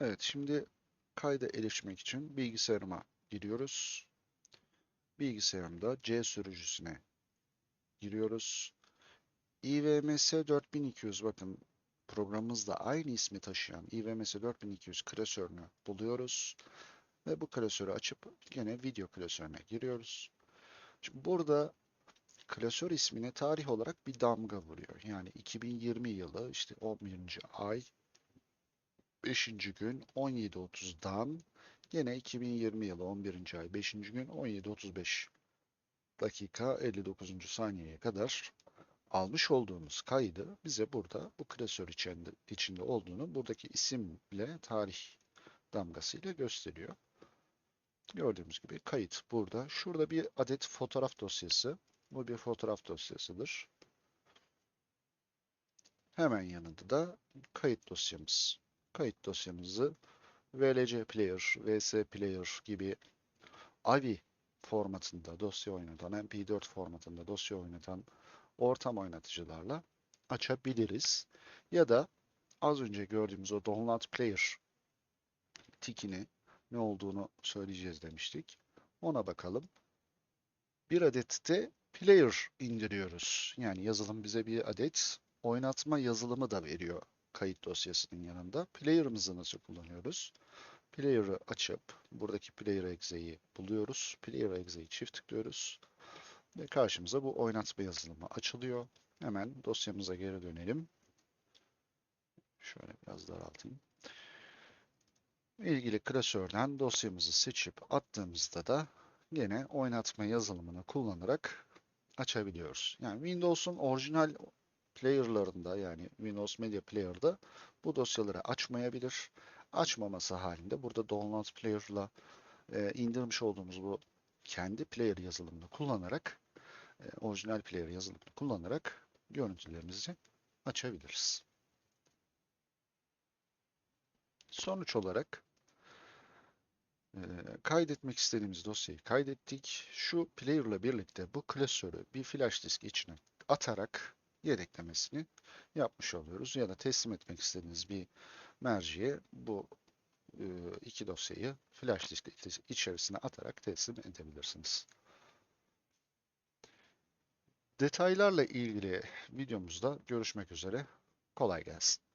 Evet, şimdi kayda erişmek için bilgisayarıma giriyoruz. Bilgisayarımda C sürücüsüne giriyoruz. IVMS 4200 bakın programımızda aynı ismi taşıyan IVMS 4200 klasörünü buluyoruz. Ve bu klasörü açıp yine video klasörüne giriyoruz. Şimdi burada klasör ismine tarih olarak bir damga vuruyor. Yani 2020 yılı işte 11. ay 5. gün 17.30'dan yine 2020 yılı 11. ay 5. gün 17.35 dakika 59. saniyeye kadar almış olduğumuz kaydı bize burada bu klasör içinde, içinde olduğunu buradaki isimle tarih damgasıyla gösteriyor. Gördüğümüz gibi kayıt burada. Şurada bir adet fotoğraf dosyası. Bu bir fotoğraf dosyasıdır. Hemen yanında da kayıt dosyamız. Kayıt dosyamızı VLC Player, VS Player gibi AVI formatında dosya oynatan, MP4 formatında dosya oynatan ortam oynatıcılarla açabiliriz. Ya da az önce gördüğümüz o Download Player tikini ne olduğunu söyleyeceğiz demiştik. Ona bakalım. Bir adet de player indiriyoruz. Yani yazılım bize bir adet oynatma yazılımı da veriyor kayıt dosyasının yanında. Player'ımızı nasıl kullanıyoruz? Player'ı açıp buradaki player exe'yi buluyoruz. Player exe'yi çift tıklıyoruz. Ve karşımıza bu oynatma yazılımı açılıyor. Hemen dosyamıza geri dönelim. Şöyle biraz daraltayım. İlgili klasörden dosyamızı seçip attığımızda da yine oynatma yazılımını kullanarak açabiliyoruz. Yani Windows'un orijinal player'larında yani Windows Media Player'da bu dosyaları açmayabilir. Açmaması halinde burada Download Player'la e, indirmiş olduğumuz bu kendi player yazılımını kullanarak e, orijinal player yazılımını kullanarak görüntülerimizi açabiliriz. Sonuç olarak e, kaydetmek istediğimiz dosyayı kaydettik. Şu player ile birlikte bu klasörü bir flash disk içine atarak yedeklemesini yapmış oluyoruz. Ya da teslim etmek istediğiniz bir merciye bu e, iki dosyayı flash disk içerisine atarak teslim edebilirsiniz. Detaylarla ilgili videomuzda görüşmek üzere. Kolay gelsin.